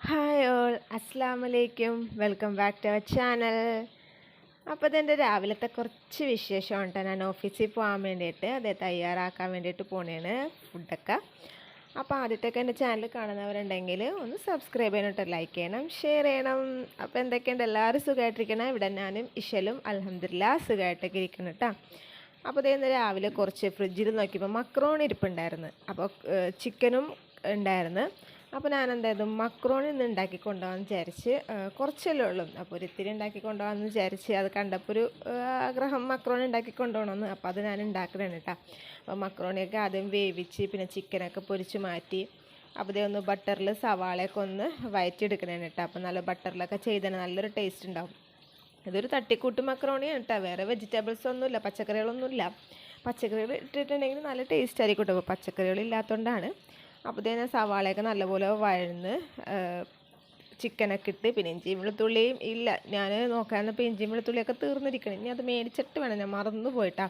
Hi all അസ്സാം വലൈക്കും welcome back to our channel അപ്പോൾ ഇതെന്റെ രാവിലത്തെ കുറച്ച് വിശേഷമാണ് ഞാൻ ഓഫീസിൽ പോകാൻ വേണ്ടിയിട്ട് അതെ തയ്യാറാക്കാൻ വേണ്ടിയിട്ട് പോണേണ് ഫുഡൊക്കെ അപ്പോൾ ആദ്യത്തെയൊക്കെ എന്റെ ചാനൽ കാണുന്നവരുണ്ടെങ്കിൽ ഒന്ന് സബ്സ്ക്രൈബ് ചെയ്യണം കേട്ടോ ലൈക്ക് ചെയ്യണം ഷെയർ ചെയ്യണം. അപ്പോൾ എന്തൊക്കെയുണ്ട്? എല്ലാവരും സുഖമായിട്ടിരിക്കണം ഇവിടെ ഞാനും ഇഷലും അലഹമില്ല സുഖമായിട്ടൊക്കെ ഇരിക്കണം കേട്ടോ അപ്പോൾ അതേ രാവിലെ കുറച്ച് ഫ്രിഡ്ജിൽ നോക്കിയപ്പോൾ മക്രോൺ ഇരിപ്പുണ്ടായിരുന്നു. അപ്പോൾ ചിക്കനും ഉണ്ടായിരുന്നു. അപ്പോൾ ഞാൻ എന്തായത് മക്രോണി നിന്ന് ഉണ്ടാക്കി കൊണ്ടുപോകാമെന്ന് വിചാരിച്ച് കുറച്ചല്ലേ ഉള്ളൂ. അപ്പോൾ ഒരു ഇത്തിരി ഉണ്ടാക്കി കൊണ്ടുപോകാമെന്ന് വിചാരിച്ച് അത് കണ്ടപ്പോൾ ഒരു ആഗ്രഹം മക്രോണി ഉണ്ടാക്കി കൊണ്ടുപോകണമെന്ന് അപ്പോൾ അത് ഞാൻ ഉണ്ടാക്കണതാണ് കേട്ടോ അപ്പോൾ മക്രോണിയൊക്കെ ആദ്യം വേവിച്ച് പിന്നെ ചിക്കനൊക്കെ പൊരിച്ച് മാറ്റി അപ്പോൾ ഇതേ ഒന്ന് ബട്ടറിൽ സവാളയൊക്കെ ഒന്ന് വയറ്റിയെടുക്കണേണ് കേട്ടോ അപ്പോൾ നല്ല ബട്ടറിലൊക്കെ ചെയ്താൽ നല്ലൊരു ടേസ്റ്റ് ഉണ്ടാവും ഇതൊരു തട്ടിക്കൂട്ട് മക്രോണിയാണ് കേട്ടോ വേറെ വെജിറ്റബിൾസ് ഒന്നുമില്ല പച്ചക്കറികളൊന്നുമില്ല പച്ചക്കറികൾ ഇട്ടിട്ടുണ്ടെങ്കിൽ നല്ല ടേസ്റ്റ് ആയിരിക്കും കേട്ടോ പച്ചക്കറികൾ ഇല്ലാത്തതുകൊണ്ടാണ് അപ്പോൾ ഇതേ സവാളയൊക്കെ നല്ലപോലെ വഴന്ന് ചിക്കനൊക്കെ ഇട്ട് പിന്നെ ഇഞ്ചിയും വെളുത്തുള്ളിയും ഇല്ല. ഞാൻ നോക്കാനപ്പോൾ ഇഞ്ചിയും വെളുത്തുള്ളിയൊക്കെ തീർന്നിരിക്കണം. ഇനി അത് മേടിച്ചിട്ട് വേണം ഞാൻ മറന്നു പോയിട്ടാ.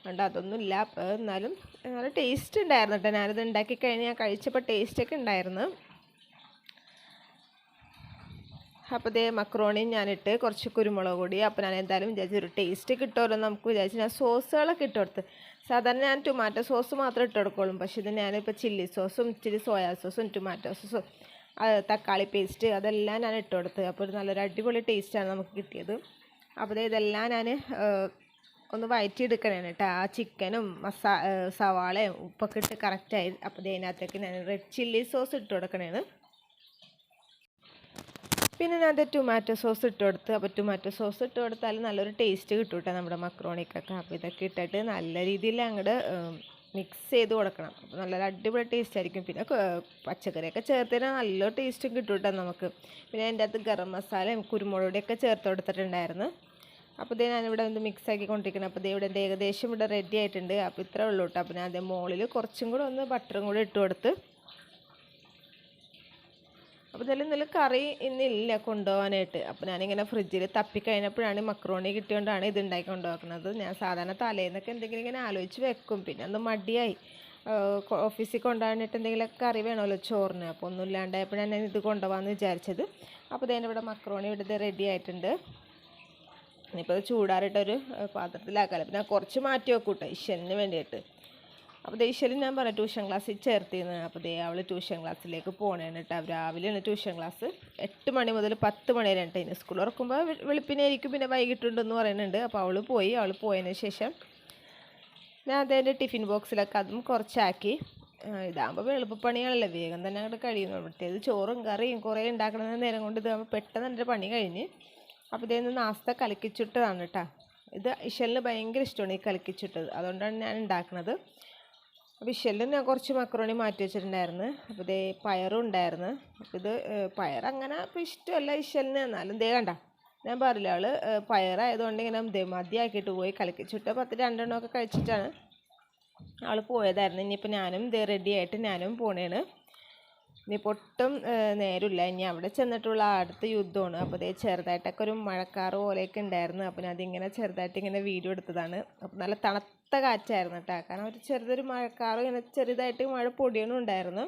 അതുകൊണ്ട് അതൊന്നുമില്ല. അപ്പോൾ എന്നാലും നല്ല ടേസ്റ്റ് ഉണ്ടായിരുന്നു കേട്ടോ ഞാനത് ഉണ്ടാക്കി കഴിഞ്ഞ് ഞാൻ കഴിച്ചപ്പോൾ ടേസ്റ്റൊക്കെ ഉണ്ടായിരുന്നു. അപ്പോൾ ഇതേ മക്രോണിയും ഞാനിട്ട് കുറച്ച് കുരുമുളക് കൂടി. അപ്പോൾ ഞാൻ എന്തായാലും വിചാരിച്ചു ഒരു ടേസ്റ്റ് കിട്ടുമല്ലോ നമുക്ക് വിചാരിച്ചു. ഞാൻ സോസുകളൊക്കെ ഇട്ട് കൊടുത്ത്. സാധാരണ ഞാൻ ടൊമാറ്റോ സോസ് മാത്രം ഇട്ട് പക്ഷേ ഇത് ഞാനിപ്പോൾ ചില്ലി സോസും ഇച്ചിരി സോയാ സോസും ടൊമാറ്റോ സോസും തക്കാളി പേസ്റ്റ് അതെല്ലാം ഞാൻ ഇട്ട് കൊടുത്ത്. അപ്പോൾ ഒരു നല്ലൊരു അടിപൊളി ടേസ്റ്റാണ് നമുക്ക് കിട്ടിയത്. അപ്പോൾ ഇതെല്ലാം ഞാൻ ഒന്ന് വയറ്റിയെടുക്കണേണ് കേട്ടോ ആ ചിക്കനും മസാ സവാളയും ഉപ്പൊക്കെ ഇട്ട് കറക്റ്റായി അപ്പോൾ ഇതിനകത്തേക്ക് ഞാൻ റെഡ് ചില്ലി സോസ് ഇട്ട് കൊടുക്കണേണ് പിന്നെ ഞാൻ അത് ടൊമാറ്റോ സോസ് ഇട്ട് കൊടുത്ത് അപ്പോൾ ടൊമാറ്റോ സോസ് ഇട്ട് കൊടുത്താൽ നല്ലൊരു ടേസ്റ്റ് കിട്ടും കേട്ടോ നമ്മുടെ മക്രോണിക്കൊക്കെ. അപ്പോൾ ഇതൊക്കെ ഇട്ടിട്ട് നല്ല രീതിയിൽ അങ്ങോട്ട് മിക്സ് ചെയ്ത് കൊടുക്കണം. നല്ലൊരു അടിപൊളി ടേസ്റ്റ് ആയിരിക്കും. പിന്നെ പച്ചക്കറിയൊക്കെ ചേർത്ത് നല്ല ടേസ്റ്റും കിട്ടും കേട്ടോ നമുക്ക്. പിന്നെ അതിന്റെ അകത്ത് ഗരം മസാലയും കുരുമുളകൊക്കെ ചേർത്ത് കൊടുത്തിട്ടുണ്ടായിരുന്നു. അപ്പോൾ ഇതേ ഞാനിവിടെ ഒന്ന് മിക്സ് ആക്കി കൊണ്ടിരിക്കണം അപ്പോൾ ഇതേ ഇവിടെ ഏകദേശം ഇവിടെ റെഡി ആയിട്ടുണ്ട്. അപ്പോൾ ഇത്രേ ഉള്ളൂ കേട്ടോ അപ്പോൾ ഞാൻ അതേ മുകളിൽ കുറച്ചും കൂടെ ഒന്ന് ബട്ടറും കൂടെ ഇട്ട് കൊടുത്ത് അപ്പോൾ ഇതിൽ കറി ഇന്നില്ല കൊണ്ടുപോകാനായിട്ട് അപ്പോൾ ഞാനിങ്ങനെ ഫ്രിഡ്ജിൽ തപ്പിക്കഴിഞ്ഞപ്പോഴാണ് മക്രോണി കിട്ടിയോണ്ടാണ് ഇത് ഉണ്ടാക്കി കൊണ്ടുപോകുന്നത് ഞാൻ സാധാരണ തലേന്നൊക്കെ എന്തെങ്കിലും ഇങ്ങനെ ആലോചിച്ച് വെക്കും. പിന്നെ അന്ന് മടിയായി. ഓഫീസിൽ കൊണ്ടുപോകാനായിട്ട് എന്തെങ്കിലുമൊക്കെ കറി വേണമല്ലോ ചോറിന്. അപ്പോൾ ഒന്നും ഇല്ലാണ്ടായപ്പോഴാണ് ഞാൻ ഇത് കൊണ്ടുപോകാമെന്ന് വിചാരിച്ചത്. അപ്പോൾ ഇതേ ഇവിടെ മക്രോണി ഇവിടെ ഇത് റെഡി ആയിട്ടുണ്ട്. ഇനിയിപ്പോൾ അത് ചൂടാറിയിട്ടൊരു പാത്രത്തിലാക്കാമല്ലോ പിന്നെ കുറച്ച് മാറ്റി വെക്കൂട്ടോ കേട്ടോ ഇഷലിന് വേണ്ടിയിട്ട്. അപ്പോൾ ദേ ഇശലും ഞാൻ പറഞ്ഞു ട്യൂഷൻ ക്ലാസ്സിൽ ചേർത്തിരുന്നു അപ്പോൾ ദേ അവൾ ട്യൂഷൻ ക്ലാസ്സിലേക്ക് പോകണേണ് കേട്ടോ രാവിലെയാണ് ട്യൂഷൻ ക്ലാസ് എട്ട് മണി മുതൽ പത്ത് മണി വരെ കേട്ടോ സ്കൂൾ തുറക്കുമ്പോൾ വെളുപ്പിനെ വെളുപ്പിനായിരിക്കും പിന്നെ വൈകിട്ടുണ്ടെന്ന് പറയുന്നുണ്ട് അപ്പോൾ അവൾ പോയി. അവൾ പോയതിന് ശേഷം ഞാൻ അതേന്റെ ടിഫിൻ ബോക്സിലൊക്കെ അതും കുറച്ചാക്കി. ഇതാകുമ്പോൾ എളുപ്പപ്പണിയാണല്ലോ വേഗം തന്നെ അങ്ങോട്ട് കഴിയുന്നു അവിടുത്തേത് ചോറും കറിയും കുറേ ഉണ്ടാക്കുന്ന നേരം കൊണ്ട് ഇതാകുമ്പോൾ പെട്ടെന്ന് എന്റെ പണി കഴിഞ്ഞ്. അപ്പോൾ ഇതേന്ന് നാസ്ത കലക്കിച്ചുട്ടതാണ് കേട്ടോ ഇത് ഇഷലിന് ഭയങ്കര ഇഷ്ടമാണ് ഈ കലക്കിച്ചുട്ടത്. അതുകൊണ്ടാണ് ഞാൻ ഉണ്ടാക്കുന്നത് അപ്പോൾ ഇഷലിന് ഞാൻ കുറച്ച് മക്രോണി മാറ്റി വെച്ചിട്ടുണ്ടായിരുന്നു. അപ്പോൾ ഇതേ പയറും ഉണ്ടായിരുന്നു. അപ്പോൾ ഇത് പയറങ്ങനെ ഇപ്പോൾ ഇഷ്ടമല്ല ഇഷലിന് എന്നാലും ദേ കണ്ട ഞാൻ പറയില്ല ആൾ പയറായതുകൊണ്ട് ഇങ്ങനെ ദേ മതിയാക്കിയിട്ട് പോയി കലക്കിച്ചുട്ട പത്ത് രണ്ടെണ്ണമൊക്കെ കഴിച്ചിട്ടാണ് ആൾ പോയതായിരുന്നു. ഇനിയിപ്പോൾ ഞാനും ദേ റെഡിയായിട്ട് ഞാനും പോണേണ്. ഇനിയിപ്പോൾ ഒട്ടും നേരമില്ല. ഇനി അവിടെ ചെന്നിട്ടുള്ള അടുത്ത യുദ്ധമാണ്. അപ്പോൾ ഇതേ ചെറുതായിട്ടൊക്കെ ഒരു മഴക്കാറ് പോലെയൊക്കെ ഉണ്ടായിരുന്നു. അപ്പോൾ ഞാൻ അതിങ്ങനെ ചെറുതായിട്ട് ഇങ്ങനെ വീഡിയോ എടുത്തതാണ്. അപ്പോൾ നല്ല തണുത്ത കാറ്റായിരുന്നു കേട്ടോ. കാരണം ഒരു ചെറുതൊരു മഴക്കാറ് ഇങ്ങനെ ചെറുതായിട്ട് മഴ പൊടിയണം ഉണ്ടായിരുന്നു.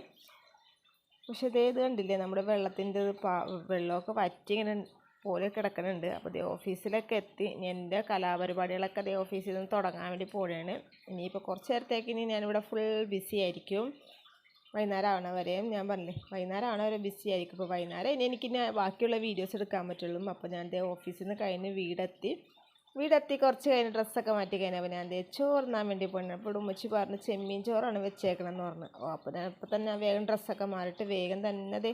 പക്ഷെ ഇതേ ഇത് കണ്ടില്ലേ നമ്മുടെ വെള്ളത്തിന്റെ പാ വെള്ളമൊക്കെ വറ്റി ഇങ്ങനെ പോലെ കിടക്കുന്നുണ്ട് അപ്പോൾ ഇതേ ഓഫീസിലൊക്കെ എത്തി. ഇനി എന്റെ കലാപരിപാടികളൊക്കെ അതേ ഓഫീസിൽ നിന്ന് തുടങ്ങാൻ വേണ്ടി പോവുകയാണ്. ഇനിയിപ്പോൾ കുറച്ച് നേരത്തേക്ക് ഇനി ഞാനിവിടെ ഫുൾ ബിസി ആയിരിക്കും. വൈകുന്നേരം ആവണ വരെയും ഞാൻ പറഞ്ഞില്ലേ വൈകുന്നേരം ആവണ വരെ ബിസി ആയിരിക്കും. ഇപ്പോൾ വൈകുന്നേരം ഇനി എനിക്ക് ഇനി ബാക്കിയുള്ള വീഡിയോസ് എടുക്കാൻ പറ്റുള്ളൂ. അപ്പോൾ ഞാൻ എന്റെ ഓഫീസിൽ നിന്ന് കഴിഞ്ഞ് വീടെത്തി. വീടെത്തി കുറച്ച് കഴിഞ്ഞ് ഡ്രസ്സൊക്കെ മാറ്റി കഴിഞ്ഞപ്പോൾ ഞാൻ ദേ ചോറുന്നാൻ വേണ്ടി പോകണം അപ്പോൾ ഉമ്മച്ചി പറഞ്ഞ് ചെമ്മീൻ ചോറാണ് വെച്ചേക്കണമെന്ന് പറഞ്ഞു. ഓ അപ്പോൾ ഞാൻ ഇപ്പോൾ തന്നെ വേഗം ഡ്രസ്സൊക്കെ മാറിയിട്ട് വേഗം തന്നെ ദേ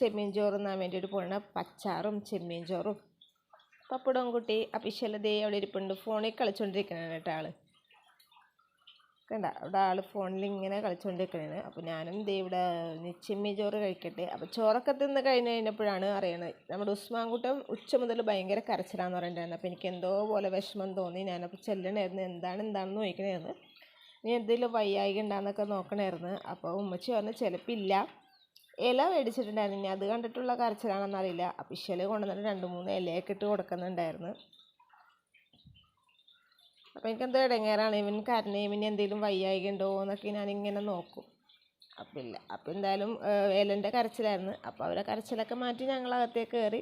ചെമ്മീൻ ചോറുന്നാൻ വേണ്ടിയിട്ട് പോകണം പച്ചാറും ചെമ്മീൻ ചോറും. പപ്പടവും കുട്ടി അപ്പിശലതേ അവിടെ ഇരിപ്പുണ്ട്. ഫോണിൽ കളിച്ചുകൊണ്ടിരിക്കണേ കേട്ടോ ആൾ. കണ്ട അവിടെ ആൾ ഫോണിൽ ഇങ്ങനെ കളിച്ചുകൊണ്ടിരിക്കണേന് അപ്പോൾ ഞാനും ദേ ഇവിടെ നിച്ചമ്മി ചോറ് കഴിക്കട്ടെ. അപ്പോൾ ചോറൊക്കെ തിന്ന് കഴിഞ്ഞ് കഴിഞ്ഞപ്പോഴാണ് അറിയണത് നമ്മുടെ ഉസ്മാൻകുട്ടം ഉച്ച മുതൽ ഭയങ്കര കരച്ചിലാന്ന് പറയണ്ടായിരുന്നു. അപ്പോൾ എനിക്ക് എന്തോ പോലെ വിഷമം തോന്നി. ഞാനപ്പോൾ ചെല്ലണമായിരുന്നു എന്താണ് എന്താണെന്ന് ചോദിക്കണമായിരുന്നു ഇനി എന്തെങ്കിലും വയ്യായിക ഉണ്ടാന്നൊക്കെ നോക്കണമായിരുന്നു അപ്പോൾ ഉമ്മച്ചി പറഞ്ഞു ചിലപ്പോൾ ഇല്ല. ഇല മേടിച്ചിട്ടുണ്ടായിരുന്നു. ഇനി അത് കണ്ടിട്ടുള്ള കരച്ചിലാണെന്നറിയില്ല അപ്പോൾ ഇശൽ കൊണ്ടുവന്നിട്ട് രണ്ട് മൂന്ന് ഇലയൊക്കെ ഇട്ട് കൊടുക്കുന്നുണ്ടായിരുന്നു. അപ്പോൾ എനിക്കെന്തോ ഇടങ്ങേറാണ്. ഇവൻ കരഞ്ഞ ഇവന് എന്തെങ്കിലും വയ്യായിക ഉണ്ടോ എന്നൊക്കെ ഞാനിങ്ങനെ നോക്കും. അപ്പം ഇല്ല. അപ്പം എന്തായാലും ഏലന്റെ കരച്ചിലായിരുന്നു. അപ്പോൾ അവരെ കരച്ചിലൊക്കെ മാറ്റി ഞങ്ങൾ അകത്തേക്ക് കയറി